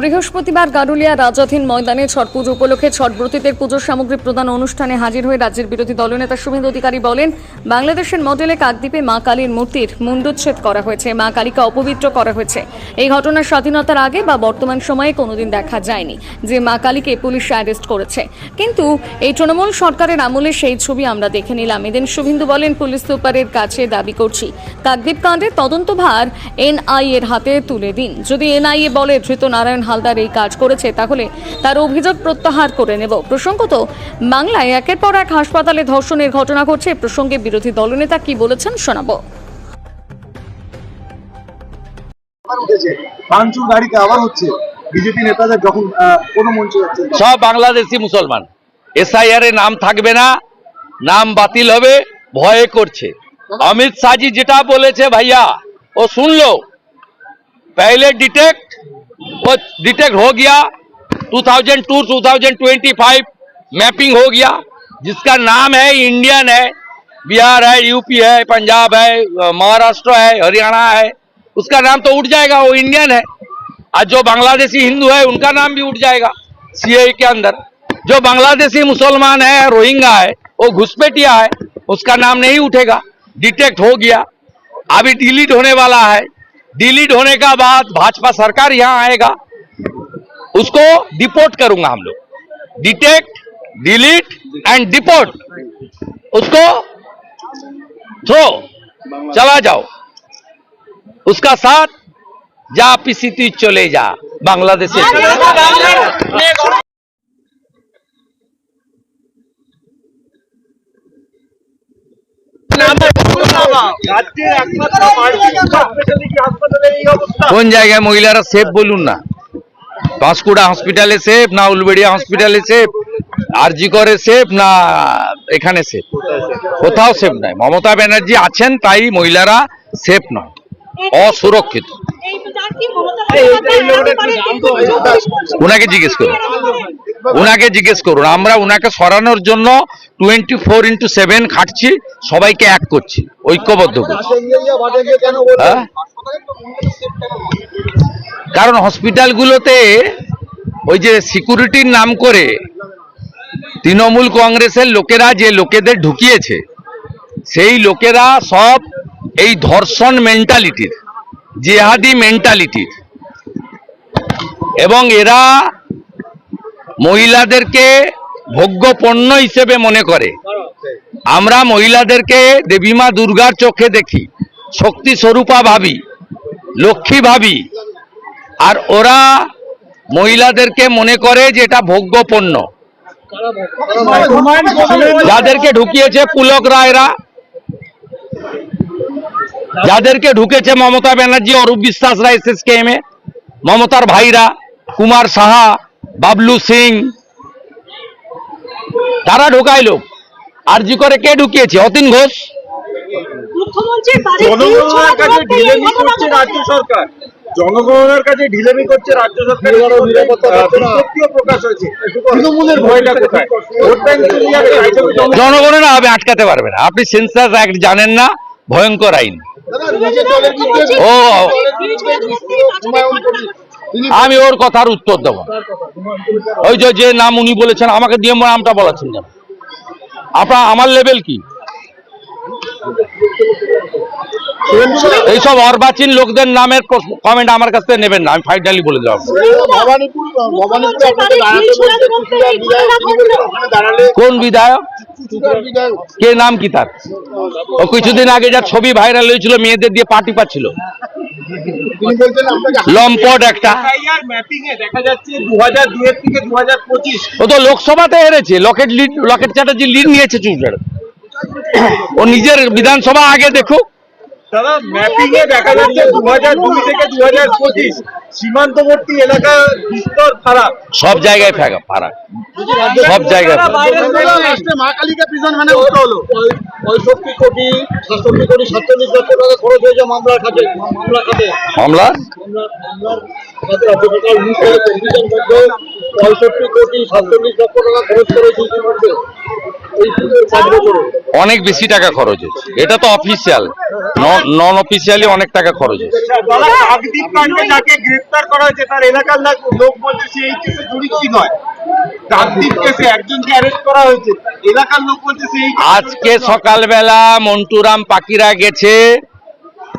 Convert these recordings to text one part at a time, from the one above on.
বৃহস্পতিবার গারুলিয়া রাজাধীন ময়দানে ছট পুজো উপলক্ষে ছটব্রতীদের পুজোর সামগ্রী প্রদান অনুষ্ঠানে হাজির হয়ে রাজ্যের বিরোধী দলনেতা শুভেন্দু অধিকারী বলেন, বাংলাদেশের মডেলে কাকদ্বীপে মা কালীর মূর্তির মুন্ডুচ্ছেদ করা হয়েছে, মা কালীকে অপবিত্র করা হয়েছে। এই ঘটনার স্বাধীনতার আগে বা বর্তমান সময়ে কোনোদিন দেখা যায়নি যে মা কালীকে পুলিশ অ্যারেস্ট করেছে। কিন্তু এই তৃণমূল সরকারের আমলে সেই ছবি আমরা দেখে নিলাম। এদিন শুভেন্দু বলেন, পুলিশ সুপারের কাছে দাবি করছি। কাকদ্বীপ কাণ্ডের তদন্তভার এনআই এর হাতে তুলে দিন। যদি এনআইএ বলে ধৃত নারায়ণ হালদার এই কাজ করেছে তাহলে তার অভিযোগ প্রত্যাহার করে নেব। প্রসঙ্গত বাংলায় একের পর এক হাসপাতালে ধর্ষণের ঘটনা ঘটছে। প্রসঙ্গে বিরোধী দলনেতা কি বলেছেন শোনাব। সব বাংলাদেশি মুসলমান। এসআইআর এ নাম থাকবে না নাম বাতিল হবে ভয়ে করছে। অমিত শাহজি যেটা বলেছে ভাইয়া ও শুনলো। পহলে ডিটেক্ট वो डिटेक्ट हो गया 2002 2025 मैपिंग हो गया, जिसका नाम है इंडियन है, बिहार है यूपी है, पंजाब है महाराष्ट्र है, हरियाणा है, उसका नाम तो उठ जाएगा, वो इंडियन है। आज जो बांग्लादेशी हिंदू है, उनका नाम भी उठ जाएगा सीए के अंदर। जो बांग्लादेशी मुसलमान है रोहिंगा है, वो घुसपैठिया है, उसका नाम नहीं उठेगा। डिटेक्ट हो गया। अभी डिलीट होने वाला है। डिलीट होने का बाद भाजपा सरकार यहाँ आएगा। उसको डिपोर्ट करूँगा हम लोग। डिटेक्ट डिलीट एंड डिपोर्ट उसको थ्रो चला जाओ। उसका साथ जा पीसी चले जा। बांग्लादेश কোন জায়গায় মহিলারা সেফ বলুন না? পাঁশকুড়া হসপিটালে সেফ না উলবেড়িয়া হসপিটালে সেফ আরজি করে সেফ না এখানে সেফ কোথাও সেফ নাই। মমতা ব্যানার্জি আছেন, তাই মহিলারা সেফ নয়। অসুরক্ষিত। উনাকে জিজ্ঞেস করুন। উনাকে জিজ্ঞেস করুন। আমরা উনাকে সরানোর জন্য টোয়েন্টি ফোর ইন্টু সেভেন খাটছি সবাইকে এক করছি ঐক্যবদ্ধ করছি। কেন হ্যাঁ? কারণ হসপিটালগুলোতে ওই যে সিকিউরিটির নাম করে তৃণমূল কংগ্রেসের লোকেরা যে লোকেদের ঢুকিয়েছে সেই লোকেরা সব এই ধর্ষণ মেন্টালিটির জেহাদি মেন্টালিটির এবং এরা মহিলাদেরকে ভোগ্য পণ্য হিসেবে মনে করে। আমরা মহিলাদেরকে দেবীমা দুর্গার চোখে দেখি শক্তি স্বরূপা ভাবি লক্ষ্মী ভাবি। আর ওরা মহিলাদেরকে মনে করে যে এটা ভোগ্য পণ্য যাদেরকে ঢুকিয়েছে পুলক রায়রা যাদেরকে ঢুকেছে মমতা ব্যানার্জি অরূপ বিশ্বাস বিশ্বাসরা এসএসকেএম এ মমতার ভাইরা কুমার সাহা বাবলু সিং তারা ঢোকায় আর জি করে কে ঢুকিয়েছে? অতীন ঘোষ। জনগণের কাছে ঢিলেমি করছে রাজ্য সরকার। জনগণনার কাছে ঢিলেমি করছে রাজ্য সরকার। আহ, বিজ্ঞপ্তিও প্রকাশ হয়েছে। তৃণমূলের ভয়টা কোথায় ভোট ব্যাংক চলে যাবে তাই জন্য জনগণ- জনগণনা হবে আটকাতে পারবে না। আপনি সেন্সাস অ্যাক্ট জানেন না ভয়ঙ্কর আইন। ও আমি ওর কথার উত্তর দেবো। ওই যে নাম উনি বলেছেন, আমাকে দিয়ে নামটা বলাচ্ছেন কেন? আপনার, আমার লেভেল কি? এইসব অর্বাচীন লোকদের নামের কমেন্ট আমার কাছ থেকে নেবেন না, আমি ফাইনালি বলে দিলাম। কোন বিধায়ক? কে নাম কি তার? ও কিছুদিন আগে যা ছবি ভাইরাল হয়েছিল, মেয়েদের দিয়ে পার্টি পাচ্ছিল। লম্পট একটা। ও তো লোকসভাতে হেরেছে, লকেট লিড লকেট চ্যাটার্জি লিড নিয়েছে চুচড়ার ও নিজের বিধানসভা আগে দেখুক দাদা ম্যাপিং এ দেখা যাচ্ছে দু হাজার দুই থেকে দু হাজার পঁচিশ। সীমান্তবর্তী এলাকা বিস্তর খারাপ সব জায়গায় ফাঁকা ফারাক। সব জায়গায় মা কালীকে প্রিজন মানে উঠতে হলো। পঁয়ষট্টি কোটি সাতষট্টি কোটি সাতচল্লিশ লক্ষ টাকা খরচ হয়েছে মামলার খাতে। মামলা? খাতে মধ্যে পঁয়ষট্টি কোটি সাতচল্লিশ লক্ষ টাকা খরচ করেছে ইতিমধ্যে। অনেক বেশি টাকা খরচ হচ্ছে এটা তো অফিসিয়াল নন অফিসিয়ালি অনেক টাকা খরচ হচ্ছে গ্রেফতার করা হয়েছে তার এলাকার লোক বলছে সে এই কেসে জড়িতই নয়। আজকে সকালবেলা মন্টুরাম পাকিরা গেছে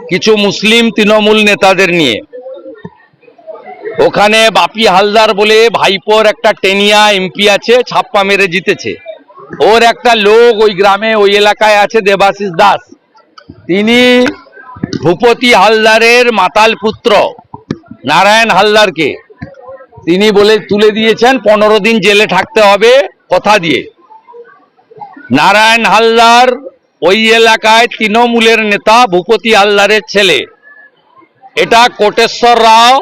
কিছু মুসলিম তৃণমূল নেতাদের নিয়ে। ওখানে বাপি হালদার বলে ভাইপোর একটা টেনিয়া এমপি আছে ছাপ্পা মেরে জিতেছে। ওর একটা লোক ওই গ্রামে ওই এলাকায় আছে দেবাশিস দাস। তিনি ভূপতি হালদারের মাতাল পুত্র। নারায়ণ হালদারকে। তিনি বলে তুলে দিয়েছেন, পনেরো দিন জেলে থাকতে হবে, কথা দিয়ে। নারায়ণ হালদার ওই এলাকায় তৃণমূলের নেতা, ভূপতি হালদারের ছেলে। এটা কোটেশ্বর রাও,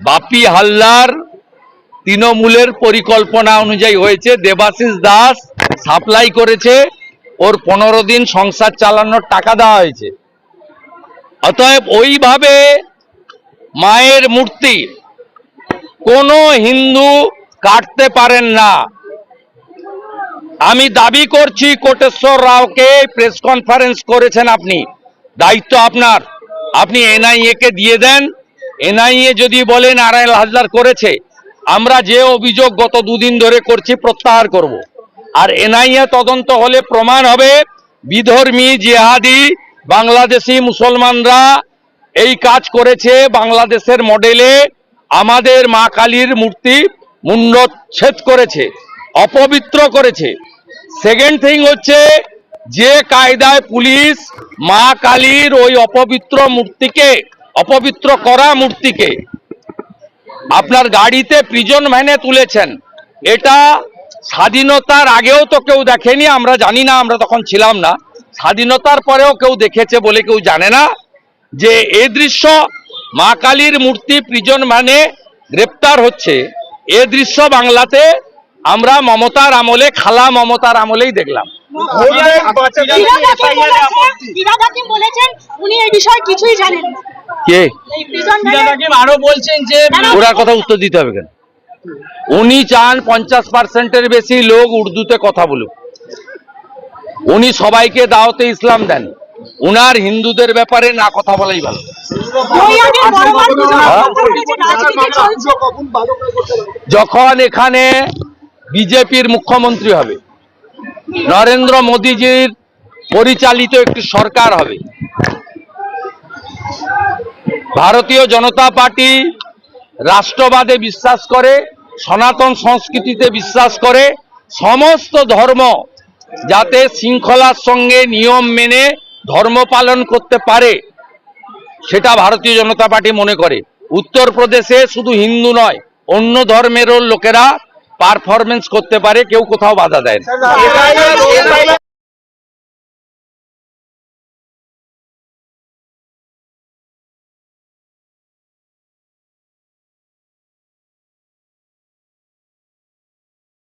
বাপি হালদার, তৃণমূলের পরিকল্পনা অনুযায়ী হয়েছে। দেবাশিস দাস সাপ্লাই করেছে, ওর পনেরো দিন সংসার চালানোর টাকা দেওয়া হয়েছে। অতএব ওইভাবে মায়ের মূর্তি। কোনো হিন্দু কাটতে পারেন না। আমি দাবি করছি কোটেশ্বর রাওকে প্রেস কনফারেন্স করেছেন আপনি। দায়িত্ব আপনার। আপনি এনআইএ কে দিয়ে দেন। এনআইএ যদি বলে নারায়ণ হাজদার করেছে, আমরা যে অভিযোগ গত দুদিন ধরে করছি প্রত্যাহার করব। আর এনআইএ তদন্ত হলে প্রমাণ হবে বিধর্মী জেহাদি বাংলাদেশি মুসলমানরা এই কাজ করেছে বাংলাদেশের মডেলে আমাদের মা কালীর মূর্তি মুন্ডচ্ছেদ করেছে, অপবিত্র করেছে। সেকেন্ড থিং হচ্ছে যে কায়দায় পুলিশ মা কালীর ওই অপবিত্র মূর্তিকে, অপবিত্র করা মূর্তিকে আপনার গাড়িতে প্রিজন ভ্যানে তুলেছেন। এটা স্বাধীনতার আগেও তো কেউ দেখেনি, আমরা জানি না, আমরা তখন ছিলাম না। স্বাধীনতার পরেও কেউ দেখেছে বলে কেউ জানে না। যে এ দৃশ্য মা কালীর মূর্তি প্রিজন মানে গ্রেপ্তার হচ্ছে। এ দৃশ্য বাংলাতে আমরা মমতার আমলে খালা মমতার আমলেই দেখলাম। কে? আরও বলছেন যে ওরা কথা উত্তর দিতে হবে কেন? উনি চান পঞ্চাশ পার্সেন্টের বেশি লোক উর্দুতে কথা বলুক। উনি সবাইকে দাওতে ইসলাম দেন। উনার হিন্দুদের ব্যাপারে না কথা বলাই ভালো। হ্যাঁ? বারো করতে পারবে যখন এখানে বিজেপির মুখ্যমন্ত্রী হবে নরেন্দ্র মোদীজির পরিচালিত একটি সরকার হবে ভারতীয় জনতা পার্টি রাষ্ট্রবাদে বিশ্বাস করে সনাতন সংস্কৃতিতে বিশ্বাস করে সমস্ত ধর্ম যাতে শৃঙ্খলার সঙ্গে নিয়ম মেনে ধর্ম পালন করতে পারে, সেটা ভারতীয় জনতা পার্টি মনে করে। উত্তরপ্রদেশে শুধু হিন্দু নয়, অন্য ধর্মেরও লোকেরা পারফরমেন্স করতে পারে, কেউ কোথাও বাধা দেয়